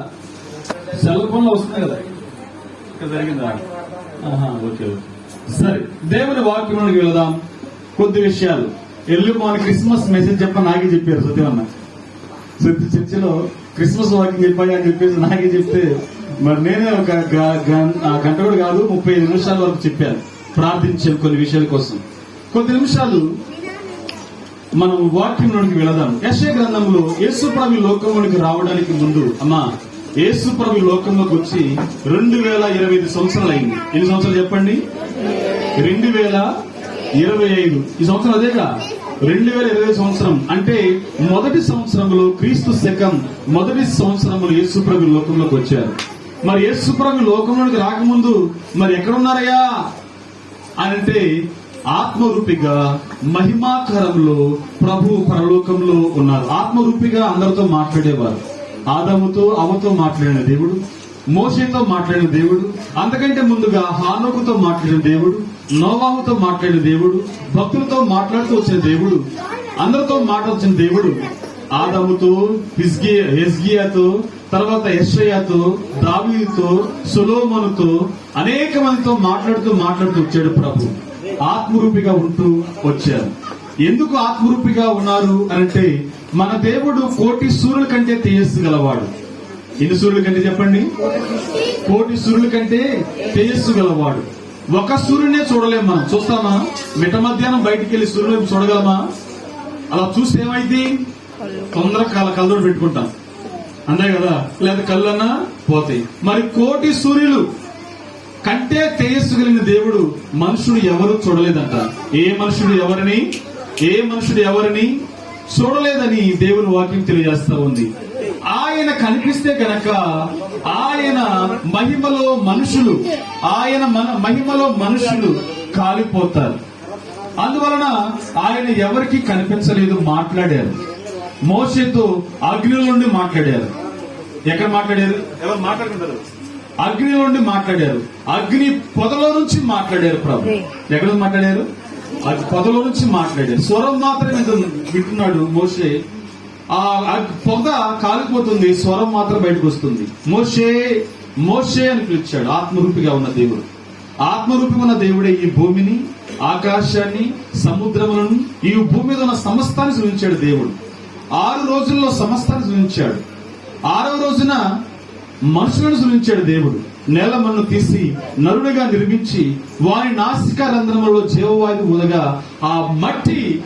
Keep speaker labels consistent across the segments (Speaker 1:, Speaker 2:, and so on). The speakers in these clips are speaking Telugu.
Speaker 1: సెల్ ఫోన్ వస్తుంది కదా. ఇక్కడ జరిగిందా? ఓకే సరే దేవుని వాక్యంలోకి వెళదాం. కొద్ది విషయాలు. ఎల్లు మన క్రిస్మస్ మెసేజ్ చెప్ప నాకే చెప్పారు సత్యమన్న సత్య చర్చిలో క్రిస్మస్ వాక్యం చెప్పాలి అని చెప్పేసి నాకే చెప్తే మరి నేనే ఒక గ- గంట కూడా కాదు ముప్పై నిమిషాల వరకు చెప్పాను. ప్రార్థించాను కొన్ని విషయాల కోసం. కొద్ది నిమిషాలు మనం వాక్యంలోనికి వెళదాం. యశ గ్రంథంలో యేసుప్రభు లోకంలోనికి రావడానికి ముందు అమ్మా యేసుప్రభు లోకంలోకి వచ్చి రెండు వేల ఇరవై ఐదు సంవత్సరాలు అయింది ఎన్ని సంవత్సరాలు చెప్పండి? రెండు వేల ఇరవై ఐదు. ఈ సంవత్సరం అదేగా? రెండు వేల ఇరవై సంవత్సరం. అంటే మొదటి సంవత్సరంలో క్రీస్తు శకం మొదటి సంవత్సరంలో యేసుప్రభు లోకంలోకి వచ్చారు. మరి యేసుప్రభు లోకంలోకి రాకముందు మరి ఎక్కడున్నారయ్యా? అని అంటే ఆత్మరూపిగా మహిమాకరంలో ప్రభు పరలోకంలో ఉన్నారు. ఆత్మరూపిగా అందరితో మాట్లాడేవారు. ఆదముతో అవతో మాట్లాడిన దేవుడు మోసేతో మాట్లాడిన దేవుడు అంతకంటే ముందుగా హానోకుతో మాట్లాడిన దేవుడు నోవాహుతో మాట్లాడిన దేవుడు భక్తులతో మాట్లాడుతూ వచ్చిన దేవుడు అందరితో మాట్లాడుతున్న దేవుడు ఆదముతో హిజ్గియా హెస్గియాతో తర్వాత యశ్వయాతో దావీతో సులోమనుతో అనేక మందితో మాట్లాడుతూ మాట్లాడుతూ వచ్చాడు ప్రభు. ఆత్మరూపిగా ఉంటూ వచ్చారు. ఎందుకు ఆత్మరూపిగా ఉన్నారు అంటే మన దేవుడు కోటి సూర్యుల కంటే తేజస్సు గలవాడు ఎన్ని సూర్యుల కంటే చెప్పండి? కోటి సూర్యుల కంటే తేజస్సు గలవాడు ఒక సూర్యునే చూడలేము మనం. చూస్తామా? మిట మధ్యాహ్నం బయటికి వెళ్ళి సూర్యుడు చూడగలమా? అలా చూస్తే ఏమైంది తొందర కాల కళ్ళతోటి పెట్టుకుంటాం. అంతే కదా? లేదా కళ్ళన్నా పోతాయి. మరి కోటి సూర్యులు కంటే తేజస్సు కలిగిన దేవుడు మనుషుడు ఎవరు చూడలేదంట. ఏ మనుషుడు ఎవరిని? ఏ మనుషుడు ఎవరిని? చూడలేదని దేవుని వాక్యం తెలియజేస్తా ఉంది. ఆయన కనిపిస్తే గనక ఆయన మహిమలో మనుషులు ఆయన మన మహిమలో మనుషులు కాలిపోతారు. అందువలన ఆయన ఎవరికి కనిపించలేదు మాట్లాడారు. మోసేతో అగ్నిలో నుండి మాట్లాడారు. ఎక్కడ మాట్లాడారు? ఎవరు మాట్లాడుకుంటారు? అగ్ని నుండి మాట్లాడారు. అగ్ని పొదలో నుంచి మాట్లాడారు ప్రభు. ఎక్కడ మాట్లాడారు? అది పొదలో నుంచి మాట్లాడారు. స్వరం మాత్రమే వింటు- వింటున్నాడు మోసే ఆ పొగ కాలిపోతుంది స్వరం మాత్రం బయటకు వస్తుంది. మోషే మోషే అని పిలిచాడు ఆత్మరూపిగా ఉన్న దేవుడు. ఆత్మరూపి ఉన్న దేవుడే ఈ భూమిని ఆకాశాన్ని సముద్రములను ఈ భూమి మీద ఉన్న సమస్తాన్ని సృజించాడు దేవుడు. ఆరు రోజుల్లో సమస్తాన్ని సృజించాడు. ఆరవ రోజున మనుషులను సృజించాడు దేవుడు. నేల మన్ను తీసి నరుడిగా నిర్మించి వారి నాసిక రంధ్రములో జీవవాయువు ఉదగా ఆ మట్టి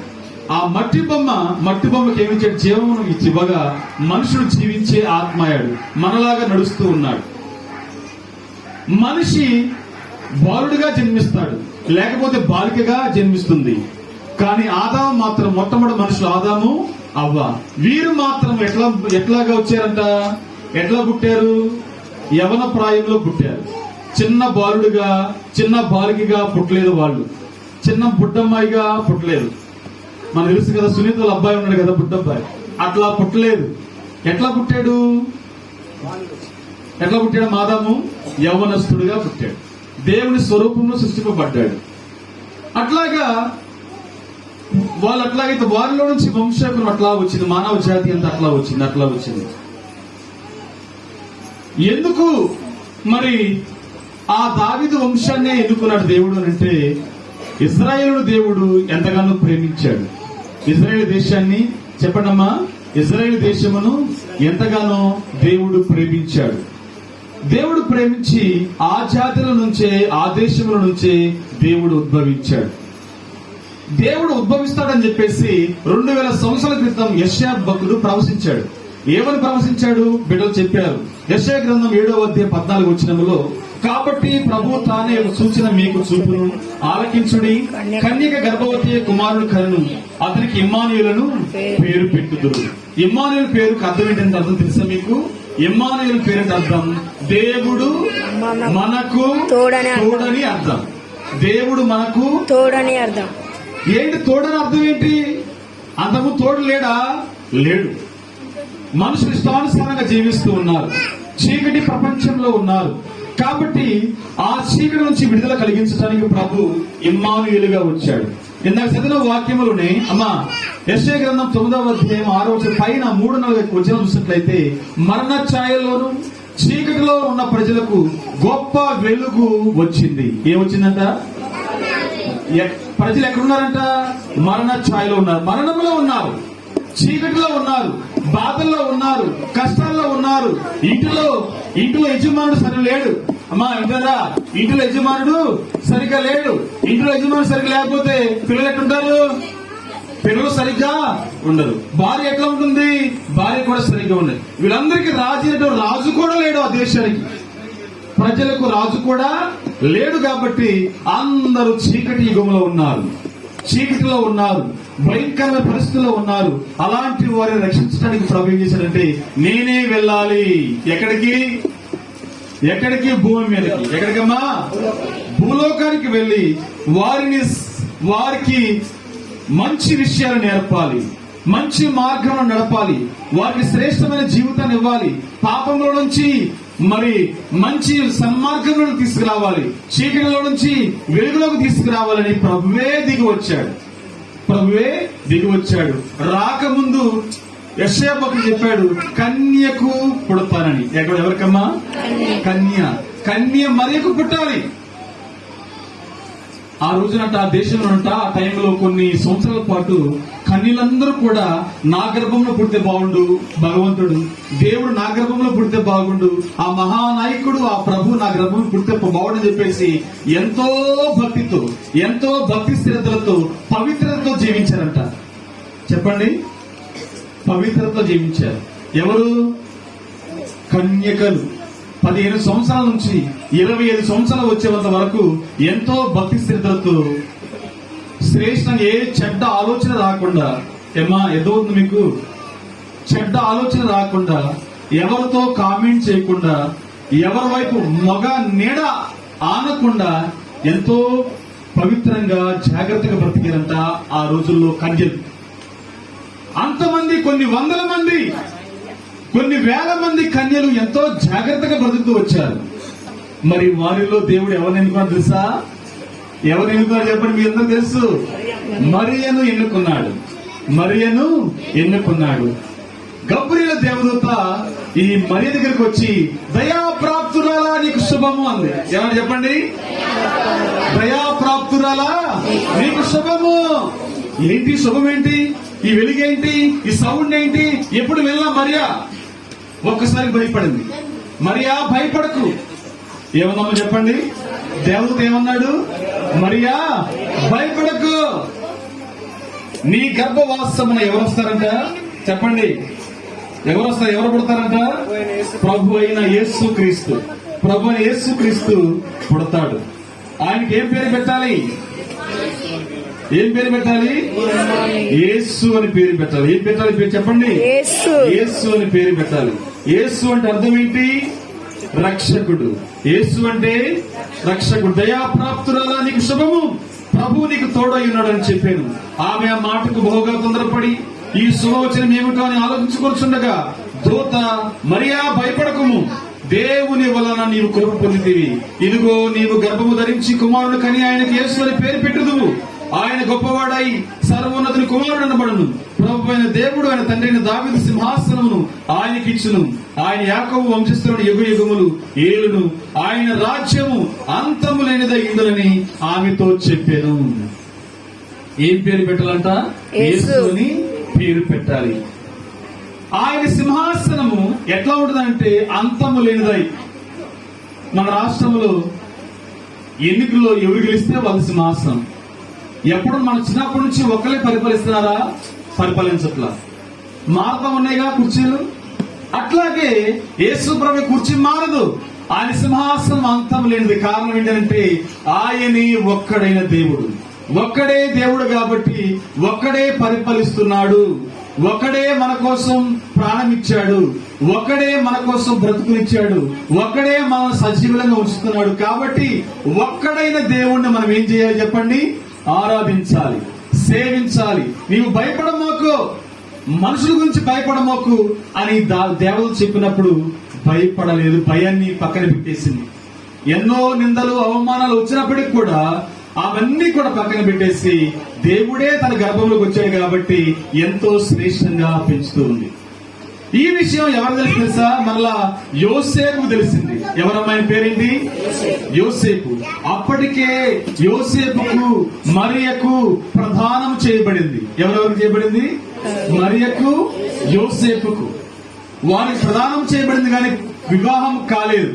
Speaker 1: ఆ మట్టి బొమ్మ మట్టి బొమ్మకి ఏమిచ్చాడు జీవమును ఇచ్చివ్వగా మనుషుడు జీవించే ఆత్మయాడు మనలాగా నడుస్తూ ఉన్నాడు. మనిషి బాలుడిగా జన్మిస్తాడు. లేకపోతే బాలికగా జన్మిస్తుంది. కానీ ఆదాము మాత్రం మొట్టమొదటి మనుషులు ఆదాము అవ్వ. వీరు మాత్రం ఎట్లా ఎట్లాగా వచ్చారంట? ఎట్లా పుట్టారు? యవన ప్రాయంలో పుట్టారు. చిన్న బాలుడిగా చిన్న బాలికగా పుట్టలేదు వాళ్ళు. చిన్న బుడ్డమ్మాయిగా పుట్టలేదు. మనకు తెలుసు కదా సునీతల అబ్బాయి ఉన్నాడు కదా బుడ్డబ్బాయి. అట్లా పుట్టలేదు. ఎట్లా పుట్టాడు? ఎట్లా పుట్టాడు మాదాము? యవ్వనస్తుడుగా పుట్టాడు. దేవుని స్వరూపంలో సృష్టింపబడ్డాడు. అట్లాగా వాళ్ళు అట్లాగైతే వారిలో నుంచి వంశకులు అట్లా వచ్చింది మానవ జాతి అంతా అట్లా వచ్చింది అట్లా వచ్చింది. ఎందుకు మరి ఆ దావిదు వంశాన్నే ఎన్నుకున్నాడు దేవుడు అని అంటే ఇజ్రాయేలు దేవుడు ఎంతగానో ప్రేమించాడు. ఇజ్రాయేల్ దేశాన్ని చెప్పండమ్మా ఇజ్రాయేల్ దేశమును ఎంతగానో దేవుడు ప్రేమించాడు. దేవుడు ప్రేమించి ఆ జాతుల నుంచే ఆ దేశముల నుంచే దేవుడు ఉద్భవించాడు. దేవుడు ఉద్భవిస్తాడని చెప్పేసి రెండు వేల సంవత్సరాల క్రితం యశ్యా భక్తుడు ప్రవశించాడు. ఏమని ప్రవశించాడు? బిడ్డలు చెప్పారు. యశ్యా గ్రంథం ఏడవ అధ్యాయం పద్నాలుగు వచ్చినములో కాబట్టి ప్రభు తానే సూచన మీకు చూపును ఆలకించుడి. కన్యక గర్భవతి కుమారుడు కలను అతనికి ఇమ్మానుయులను పేరు పెట్టుదురు. ఇమ్మానుయుల పేరుకు అర్థం ఏంటంటే అర్థం తెలుసా మీకు? ఇమ్మానుయుల పేరు అర్థం దేవుడు మనకు
Speaker 2: తోడని అర్థం.
Speaker 1: తోడని అర్థం. దేవుడు మనకు
Speaker 2: తోడని అర్థం.
Speaker 1: ఏంటి తోడని అర్థం ఏంటి? అంతకు తోడు లేడా? లేడు. మనుషులు ఇష్టానుసారంగా జీవిస్తూ ఉన్నారు. చీకటి ప్రపంచంలో ఉన్నారు. కాబట్టి ఆ చీకటి నుంచి విడుదల కలిగించడానికి ప్రభు ఇమ్మానుయులుగా వచ్చాడు. ఇందాక చదివిన వాక్యములోనే అమ్మా యశ్వ గ్రంథం తొమ్మిదవ అధ్యాయం ఆరో పైన మూడు నాలుగు వచ్చిన చూసినట్లయితే మరణ ఛాయలోను చీకటిలో ఉన్న ప్రజలకు గొప్ప వెలుగు వచ్చింది. ఏమొచ్చిందంట? ప్రజలు ఎక్కడున్నారంట? మరణ ఛాయలో ఉన్నారు. మరణంలో ఉన్నారు. చీకటిలో ఉన్నారు. బాధల్లో ఉన్నారు కష్టాల్లో ఉన్నారు. ఇంటిలో ఇంటిలో యజమానుడు సరి లేడు. అమ్మా ఇంటరా ఇంటిలో యజమానుడు సరిగ్గా లేడు. ఇంటిలో యజమానుడు సరిగ్గా లేకపోతే పిల్లలు ఎట్లుంటారు? పిల్లలు సరిగ్గా ఉండరు. భార్య ఎట్లా ఉంటుంది? భార్య కూడా సరిగ్గా ఉండదు. వీళ్ళందరికీ రాజు రాజు కూడా లేడు ఆ దేశానికి. ప్రజలకు రాజు కూడా లేడు కాబట్టి అందరూ చీకటి యుగంలో ఉన్నారు. చీకటిలో ఉన్నారు. భయంకరమైన పరిస్థితుల్లో ఉన్నారు. అలాంటి వారిని రక్షించడానికి ప్రభు ఏం చేశాడంటే నేనే వెళ్ళాలి. ఎక్కడికి? ఎక్కడికి? భూమి మీదకి. ఎక్కడికమ్మా? భూలోకానికి వెళ్ళి వారిని వారికి మంచి విషయాలు నేర్పాలి. మంచి మార్గంలో నడపాలి. వారికి శ్రేష్టమైన జీవితాన్ని ఇవ్వాలి. పాపంలో నుంచి మరి మంచి సన్మార్గంలో తీసుకురావాలి. చీకటిలో నుంచి వెలుగులోకి తీసుకురావాలని ప్రభువే దిగి వచ్చాడు. ప్రభువే దిగి వచ్చాడు రాకముందు యశోభకు చెప్పాడు కన్యకు పుడతానని. ఎక్కడ ఎవరికమ్మా? కన్య. కన్య మరియకు పుట్టాలి. ఆ రోజునంట ఆ దేశంలోనంట ఆ టైంలో కొన్ని సంవత్సరాల పాటు కన్యలందరూ కూడా నా గర్భంలో పుడితే బాగుండు భగవంతుడు. దేవుడు నా గర్భంలో పుడితే బాగుండు ఆ మహానాయకుడు ఆ ప్రభు నా గర్భంలో పుడితే బాగుండు చెప్పేసి ఎంతో భక్తితో ఎంతో భక్తి స్థిరతలతో పవిత్రతతో జీవించారంట. చెప్పండి. పవిత్రతతో జీవించారు. ఎవరు? కన్యకలు. పదిహేను సంవత్సరాల నుంచి ఇరవై ఐదు సంవత్సరాలు వచ్చేంత వరకు ఎంతో భక్తి స్థిరతలతో శ్రేష్టంగా ఏ చెడ్డ ఆలోచన రాకుండా ఏమా ఎదవుతుంది మీకు? చెడ్డ ఆలోచన రాకుండా ఎవరితో కామెంట్ చేయకుండా ఎవరి వైపు మగ నీడ ఆనకుండా ఎంతో పవిత్రంగా జాగ్రత్తగా బ్రతికారంట ఆ రోజుల్లో కన్యలు. అంతమంది కొన్ని వందల మంది కొన్ని వేల మంది కన్యలు ఎంతో జాగ్రత్తగా బ్రతుకుతూ వచ్చారు. మరి వారిలో దేవుడు ఎవరిని ఎన్నుకున్నాడు తెలుసా? ఎవరు ఎన్నుకున్నాడు చెప్పండి మీ అందరూ తెలుసు? మరియను ఎన్నుకున్నాడు. మరియను ఎన్నుకున్నాడు. గబ్రియల దేవదూత ఈ మరియ దగ్గరికి వచ్చి దయాప్రాప్తురాలా నీకు శుభము అంది. ఏమని చెప్పండి? దయాప్రాప్తురాలా నీకు శుభము. ఏంటి శుభం ఏంటి ఈ వెలుగేంటి? ఈ సౌండ్ ఏంటి ఎప్పుడు వెళ్ళా మరియా ఒక్కసారి భయపడింది. మరియా భయపడకు. ఏమన్నామో చెప్పండి? దేవదూత ఏమన్నాడు? మరియా భయపడకు. నీ గర్భవాసమున ఎవరు వస్తారంట? చెప్పండి. ఎవరు వస్తారు? ఎవరు పుడతారంట? ప్రభు అయిన యేసు క్రీస్తు. ప్రభు అయిన యేసు క్రీస్తు పుడతాడు. ఆయనకి ఏం పేరు పెట్టాలి? ఏం పేరు పెట్టాలి? యేసు అని పేరు పెట్టాలి. ఏం పెట్టాలి? పేరు చెప్పండి.
Speaker 2: యేసు
Speaker 1: అని పేరు పెట్టాలి. యేసు అంటే అర్థం ఏంటి? రక్షకుడు. యేసు అంటే రక్షకుడు. దయాప్రాప్తురాలా నీకు శుభము. ప్రభు నీకు తోడై ఉన్నాడని చెప్పాను. ఆమె ఆ మాటకు బహుగా తొందరపడి ఈ శుభవచనం ఏమిటో అని ఆలోచించుకొచ్చుండగా దూత మరియా భయపడకము. దేవుని వలన నీవు కృప పొందితివి ఇదిగో నీవు గర్భము ధరించి కుమారుడు కని ఆయనకి యేసు అని పేరు పెట్టుదువు. ఆయన గొప్పవాడై సర్వోన్నతుని కుమారుడు అనబడును. ప్రభు అయిన దేవుడు ఆయన తండ్రి అయిన దావిది సింహాసనమును ఆయనకిచ్చును. ఆయన యాకవు వంశస్థులను యుగ యుగములు ఏలును. ఆయన రాజ్యము అంతము లేనిదై ఉందని ఆమెతో చెప్పాను. ఏం పేరు పెట్టాలంట? అని పేరు పెట్టాలి. ఆయన సింహాసనము ఎట్లా ఉంటుందంటే అంతము లేనిదై మన రాష్ట్రంలో ఎన్నికల్లో ఎవరు గెలిస్తే వాళ్ళ సింహాసనం. ఎప్పుడు మన చిన్నప్పటి నుంచి ఒకరే పరిపాలిస్తున్నారా? పరిపాలించట్లా. మారుతా ఉన్నాయిగా కుర్చీలు? అట్లాగే యేసు ప్రభు కుర్చీ మారదు. ఆయన సింహాసనం అంతం లేనిది కారణం ఏంటంటే ఆయనే ఒక్కడైన దేవుడు. ఒక్కడే దేవుడు కాబట్టి ఒక్కడే పరిపాలిస్తున్నాడు. ఒక్కడే మన కోసం ప్రాణం ఇచ్చాడు ఒక్కడే మన కోసం బ్రతుకునిచ్చాడు. ఒక్కడే మన సజీవులంగా ఉంచుతున్నాడు. కాబట్టి ఒక్కడైన దేవుణ్ణి మనం ఏం చేయాలి చెప్పండి? ఆరాధించాలి సేవించాలి. నీవు భయపడమోకు మనుషుల గురించి భయపడమోకు అని దా- దేవతలు చెప్పినప్పుడు భయపడలేదు భయాన్ని పక్కన పెట్టేసింది. ఎన్నో నిందలు అవమానాలు వచ్చినప్పటికి కూడా అవన్నీ కూడా పక్కన పెట్టేసి దేవుడే తన గర్భంలోకి వచ్చాడు కాబట్టి ఎంతో శ్రేష్టంగా పెంచుతూ ఉంది. ఈ విషయం ఎవరు తెలుసు? తెలుసా మళ్ళా యోసేపు తెలిసింది. ఎవరమ్మాయి పేరేంటి? యోసేపు. అప్పటికే యోసేపుకు మరియకు ప్రధానం చేయబడింది. ఎవరెవరికి చేయబడింది? మరియకు యోసేపుకు. వారికి ప్రదానం చేయబడింది కానీ వివాహం కాలేదు.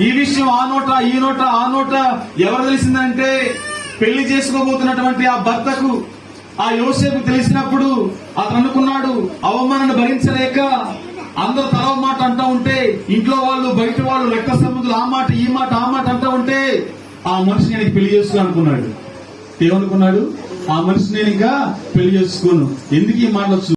Speaker 1: ఈ విషయం ఆ నోట ఈ నోట ఆ నోట ఎవరు తెలిసిందంటే పెళ్ళి చేసుకోబోతున్నటువంటి ఆ భర్తకు ఆ యోసేపు తెలిసినప్పుడు అతను అనుకున్నాడు అవమానాన్ని భరించలేక అందరు తల మాట అంటా ఉంటే ఇంట్లో వాళ్ళు బయట వాళ్ళు లెక్క సంబంధులు ఆ మాట ఈ మాట ఆ మాట అంటా ఉంటే ఆ మనిషి నేను పెళ్ళి చేసుకుని అనుకున్నాడు. ఏమనుకున్నాడు? ఆ మనిషి నేను ఇంకా పెళ్ళి చేసుకోను. ఎందుకు ఈ మాట